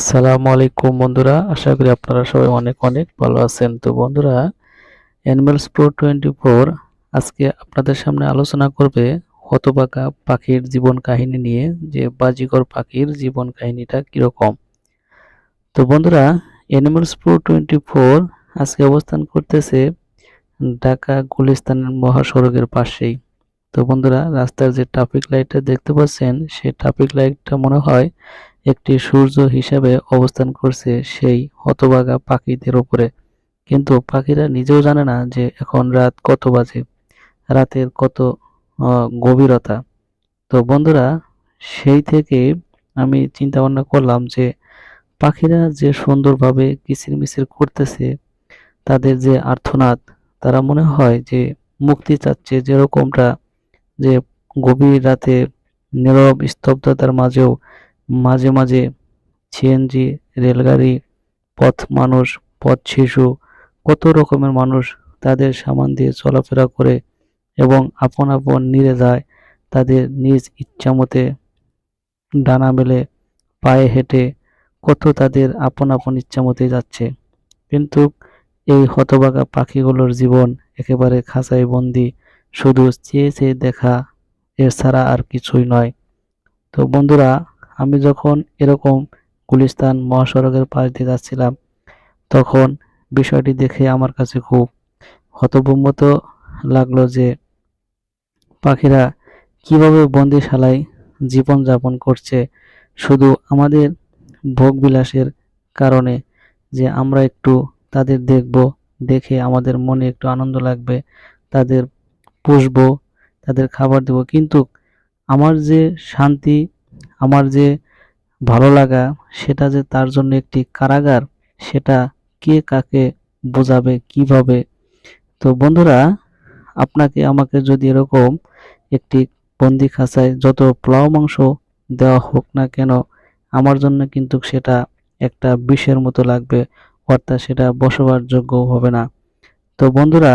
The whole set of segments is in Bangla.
আসসালামু আলাইকুম বন্ধুরা, আশা করি আপনারা সবাই অনেক অনেক ভালো আছেন। তো বন্ধুরা অ্যানিমেলস প্রো টোয়েন্টি ফোর আজকে আপনাদের সামনে আলোচনা করবে হতবাকা পাখির জীবন কাহিনী নিয়ে, যে বাজিকর পাখির জীবন কাহিনীটা কীরকম। তো বন্ধুরা অ্যানিমেলস প্রো টোয়েন্টি ফোর আজকে অবস্থান করতেছে ঢাকা গুলিস্তানের মহাসড়কের পাশেই। তো বন্ধুরা, রাস্তার যে ট্রাফিক লাইটটা দেখতে পাচ্ছেন, সেই ট্রাফিক লাইটটা মনে হয় একটি সূর্য হিসাবে অবস্থান করছে সেই হতভাগা পাখিদের উপরে। কিন্তু পাখিরা নিজেও জানে না যে এখন রাত কত বাজে, রাতের কত গভীরতা। তো বন্ধুরা, সেই থেকে আমি চিন্তা ভাবনা করলাম যে পাখিরা যে সুন্দরভাবে কিচিরমিচির করতেছে, তাদের যে আর্থনাদ তারা মনে হয় যে মুক্তি চাচ্ছে যেরকমটা যে গভীর রাতে নীরব স্তব্ধতার মাঝেও মাঝে মাঝে সিএনজি রেলগাড়ি, পথ মানুষ, পথ শিশু, কত রকমের মানুষ তাদের সামান দিয়ে চলাফেরা করে এবং আপন আপন নিরে যায় তাদের নিজ ইচ্ছামতে ডানা মেলে, পায়ে হেঁটে কত তাদের আপন আপন ইচ্ছামতে যাচ্ছে। কিন্তু এই হতবাগা পাখিগুলোর জীবন একেবারে খাঁচায় বন্দি, শুধু চেয়ে চেয়ে দেখা এছাড়া আর কিছুই নয়। তো বন্ধুরা আমি যখন এরকম গুলিস্তান মহাসড়কের পাশ দিয়ে যাচ্ছিলাম, তখন বিষয়টি দেখে আমার কাছে খুব হতভম্বত লাগল যে, পাখিরা কীভাবে বন্দিশালায় জীবনযাপন করছে শুধু আমাদের ভোগবিলাসের কারণে যে আমরা একটু তাদের দেখব, দেখে আমাদের মনে একটু আনন্দ লাগবে, তাদের পুষবো, তাদের খাবার দেব। কিন্তু আমার যে শান্তি আমার যে ভালো লাগা, সেটা যে তার জন্য একটি কারাগার, সেটা কে কাকে বোঝাবে, কীভাবে? তো বন্ধুরা, আপনাকে আমাকে যদি এরকম একটি বন্দি খাঁচায় যত প্লাও মাংস দেওয়া হোক না কেন, আমার জন্য কিন্তু সেটা একটা বিষের মতো লাগবে, অর্থাৎ সেটা বসবার যোগ্য হবে না। তো বন্ধুরা,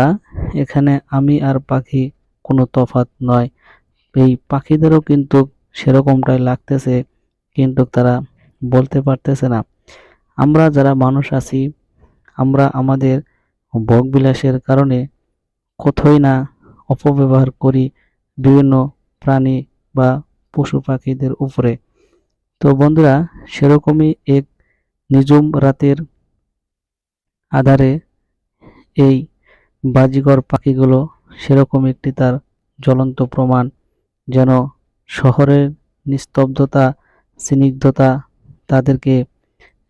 এখানে আমি আর পাখি কোনো তফাৎ নয়। এই পাখিদেরও কিন্তু সেরকমটাই লাগতেছে, কিন্তু তারা বলতে পারতেছে না। আমরা যারা মানুষ আছি, আমরা আমাদের ভোগবিলাসের কারণে কোথায় না অপব্যবহার করি বিভিন্ন প্রাণী বা পশু পাখিদের উপরে। তো বন্ধুরা, সেরকমই এক নিঝুম রাতের আধারে এই বাজিগর পাখিগুলো সেরকম একটি তার জ্বলন্ত প্রমাণ যেন শহরের নিস্তব্ধতা, স্নিগ্ধতা তাদেরকে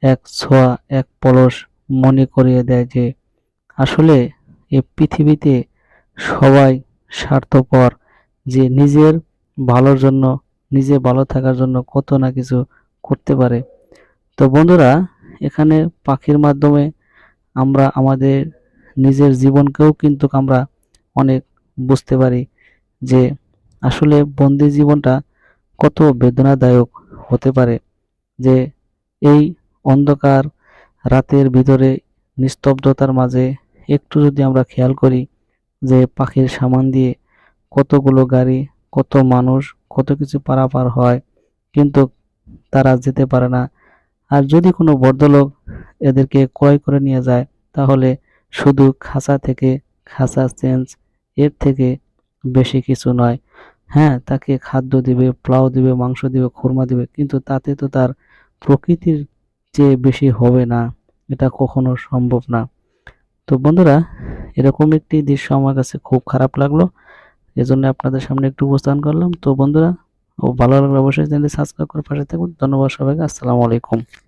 এক ছোঁয়া, এক পলস মনে করিয়ে দেয় যে আসলে এ পৃথিবীতে সবাই স্বার্থপর, যে নিজের ভালোর জন্য, নিজে ভালো থাকার জন্য কত না কিছু করতে পারে। তো বন্ধুরা, এখানে পাখির মাধ্যমে আমরা আমাদের নিজের জীবনকেও কিন্তু আমরা অনেক বুঝতে পারি যে আসলে বন্দি জীবনটা কত বেদনাদায়ক হতে পারে যে এই অন্ধকার রাতের ভিতরে নিস্তব্ধতার মাঝে একটু যদি আমরা খেয়াল করি যে পাখির সামান দিয়ে কতগুলো গাড়ি, কত মানুষ, কত কিছু পারাপার হয়, কিন্তু তারা যেতে পারে না। আর যদি কোনো ভদ্রলোক এদেরকে ক্রয় করে নিয়ে যায়, তাহলে শুধু খাঁচা থেকে খাঁচা চেঞ্জ, এর থেকে বেশি কিছু নয়। হ্যাঁ তাকে খাদ্য দিবে, পোলাও দিবে, মাংস দিবে, খুরমা দিবে, কিন্তু তাতে তো তার প্রকৃতির চেয়ে বেশি হবে না। এটা কখনো সম্ভব না। তো বন্ধুরা, এরকম একটি দৃশ্য আমার কাছে খুব খারাপ লাগল। এজন্য আপনাদের সামনে একটু উপস্থান করলাম। তো বন্ধুরা, ও ভালো লাগলে অবশ্যই চ্যানেলটি সাবস্ক্রাইব করে পাশে থাকুন। ধন্যবাদ সবাইকে। আসসালামু আলাইকুম।